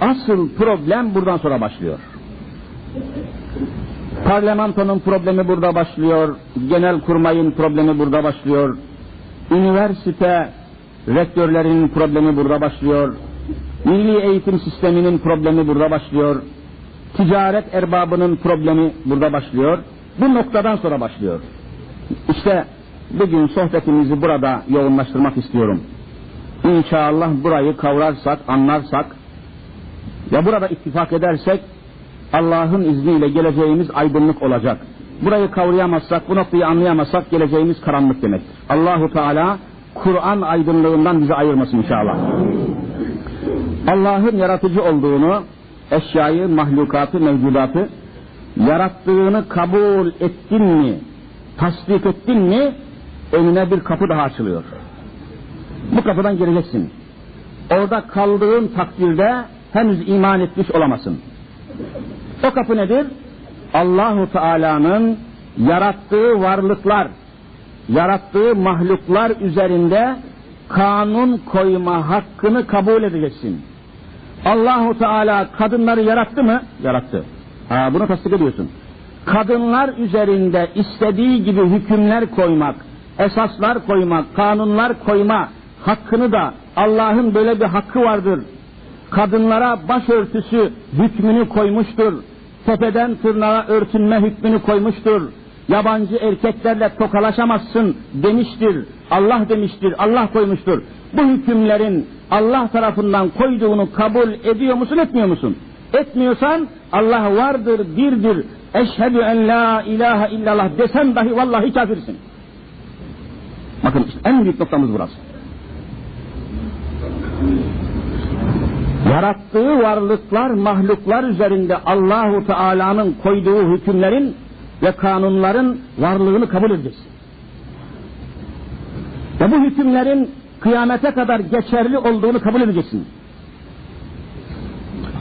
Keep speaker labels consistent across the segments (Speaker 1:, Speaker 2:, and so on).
Speaker 1: Asıl problem buradan sonra başlıyor. Parlamentonun problemi burada başlıyor, genel kurmayın problemi burada başlıyor, üniversite rektörlerinin problemi burada başlıyor, milli eğitim sisteminin problemi burada başlıyor, ticaret erbabının problemi burada başlıyor, bu noktadan sonra başlıyor. İşte bugün sohbetimizi burada yoğunlaştırmak istiyorum. İnşallah burayı kavrarsak, anlarsak ve burada ittifak edersek Allah'ın izniyle geleceğimiz aydınlık olacak. Burayı kavrayamazsak, bu noktayı anlayamazsak geleceğimiz karanlık demektir. Allahu Teala Kur'an aydınlığından bizi ayırmasın inşallah. Allah'ın yaratıcı olduğunu, eşyayı, mahlukatı, mevcudatı yarattığını kabul ettin mi, tasdik ettin mi önüne bir kapı daha açılıyor. Bu kapıdan gireceksin. Orada kaldığın takdirde henüz iman etmiş olamazsın. O kapı nedir? Allahu Teala'nın yarattığı varlıklar, yarattığı mahluklar üzerinde kanun koyma hakkını kabul edeceksin. Allahu Teala kadınları yarattı mı? Yarattı. Ha, bunu tasdik ediyorsun. Kadınlar üzerinde istediği gibi hükümler koymak, esaslar koymak, kanunlar koyma hakkını da Allah'ın böyle bir hakkı vardır. Kadınlara başörtüsü hükmünü koymuştur. Tepeden tırnağa örtünme hükmünü koymuştur. Yabancı erkeklerle tokalaşamazsın demiştir. Allah demiştir, Allah koymuştur. Bu hükümlerin Allah tarafından koyduğunu kabul ediyor musun, etmiyor musun? Etmiyorsan Allah vardır, birdir. Eşhedü en la ilahe illallah desen dahi vallahi kafirsin. Bakın işte en büyük noktamız burası. Yarattığı varlıklar, mahluklar üzerinde Allahu Teala'nın koyduğu hükümlerin ve kanunların varlığını kabul edeceksin. Ve bu hükümlerin kıyamete kadar geçerli olduğunu kabul edeceksin.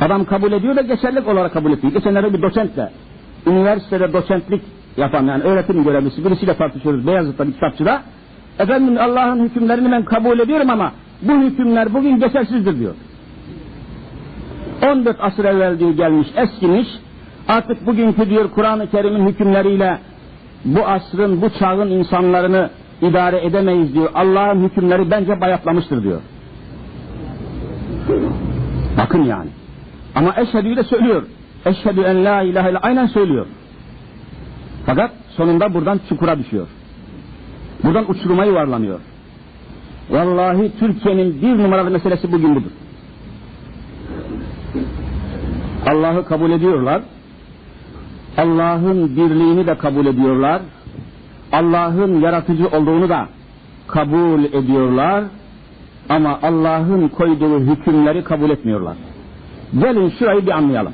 Speaker 1: Adam kabul ediyor da geçerlik olarak kabul ediyor. Geçenlerde bir doçentle, üniversitede doçentlik yapan yani öğretim görevlisi birisiyle tartışıyoruz Beyazıt'ta bir kitapçıda. Efendim Allah'ın hükümlerini ben kabul ediyorum ama bu hükümler bugün geçersizdir diyor. 14 asır evvel diyor gelmiş, eskimiş. Artık bugünkü diyor Kur'an-ı Kerim'in hükümleriyle bu asrın, bu çağın insanlarını idare edemeyiz diyor. Allah'ın hükümleri bence bayatlamıştır diyor. Bakın yani. Ama eşhedü'yü de söylüyor. Eşhedü en la ilahe illa aynen söylüyor. Fakat sonunda buradan çukura düşüyor. Buradan uçuruma yuvarlanıyor. Vallahi Türkiye'nin bir numaralı meselesi bugün budur. Allah'ı kabul ediyorlar. Allah'ın birliğini de kabul ediyorlar. Allah'ın yaratıcı olduğunu da kabul ediyorlar. Ama Allah'ın koyduğu hükümleri kabul etmiyorlar. Gelin şurayı bir anlayalım.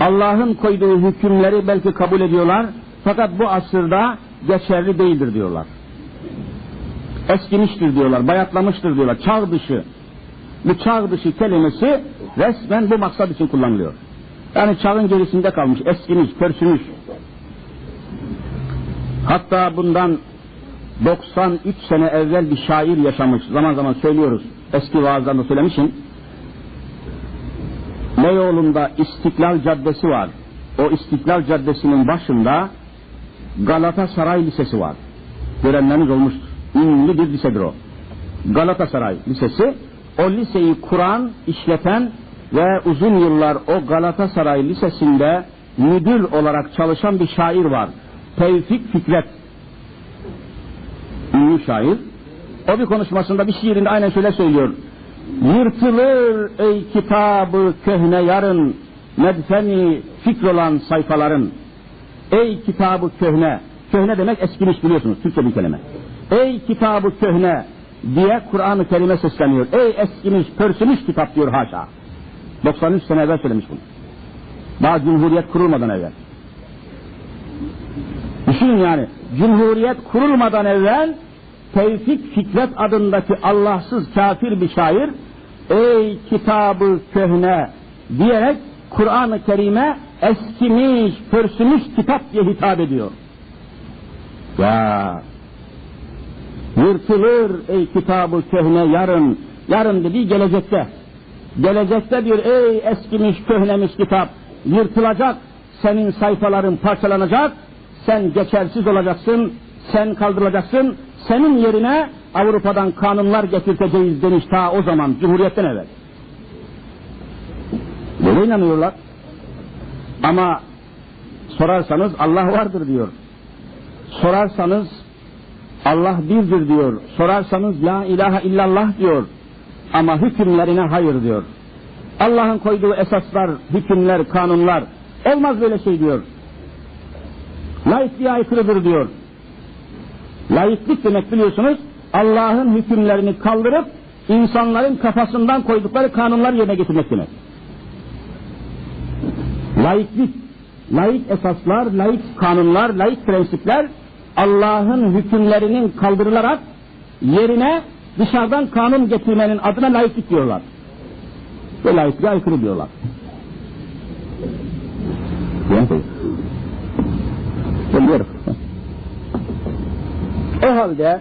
Speaker 1: Allah'ın koyduğu hükümleri belki kabul ediyorlar. Fakat bu asırda geçerli değildir diyorlar. Eskimiştir diyorlar, bayatlamıştır diyorlar, çağ dışı. Bu çağ dışı kelimesi resmen bu maksat için kullanılıyor. Yani çağın gerisinde kalmış, eskimiş, pörsümüş. Hatta bundan 93 sene evvel bir şair yaşamış. Zaman zaman söylüyoruz. Eski vaazlarında söylemişim. Beyoğlu'nda İstiklal Caddesi var. O İstiklal Caddesi'nin başında Galatasaray Lisesi var. Görenleriniz olmuştur. Ünlü bir lisedir o. Galatasaray Lisesi. O liseyi kuran, işleten ve uzun yıllar o Galatasaray Lisesi'nde müdür olarak çalışan bir şair var. Tevfik Fikret. Ünlü şair. O bir konuşmasında bir şiirinde aynen şöyle söylüyor. Yırtılır ey kitabı köhne yarın, medfeni fikr olan sayfaların. Ey kitabı köhne, köhne demek eskimiş biliyorsunuz, Türkçe bir kelime. Ey kitabı köhne diye Kur'an-ı Kerim'e sesleniyor. Ey eskimiş, pörsümüş kitap diyor haşa. 93 sene evvel söylemiş bunu. Daha Cumhuriyet kurulmadan evvel. Düşünün yani, Cumhuriyet kurulmadan evvel Tevfik Fikret adındaki Allahsız kafir bir şair ey kitabı köhne diyerek Kur'an-ı Kerim'e eskimiş, pörsümüş kitap diye hitap ediyor. Ya yırtılır ey kitabı köhne yarın, yarın dediği gelecekte. Gelecekte diyor ey eskimiş köhnemiş kitap yırtılacak senin sayfaların parçalanacak sen geçersiz olacaksın sen kaldırılacaksın senin yerine Avrupa'dan kanunlar getirteceğiz demiş ta o zaman Cumhuriyet'ten evvel. Böyle inanıyorlar. Ama sorarsanız Allah vardır diyor. Sorarsanız Allah birdir diyor. Sorarsanız la ilahe illallah diyor. Ama hükümlerine hayır diyor. Allah'ın koyduğu esaslar, hükümler, kanunlar olmaz böyle şey diyor. Laikliğe aykırıdır diyor. Laiklik demek biliyorsunuz Allah'ın hükümlerini kaldırıp insanların kafasından koydukları kanunlar yerine getirmek demek. Laiklik, laik esaslar, laik kanunlar, laik prensipler Allah'ın hükümlerinin kaldırılarak yerine dışarıdan kanun getirmenin adına laiklik diyorlar. Ve laikliğe aykırı diyorlar. Biliyorum. O halde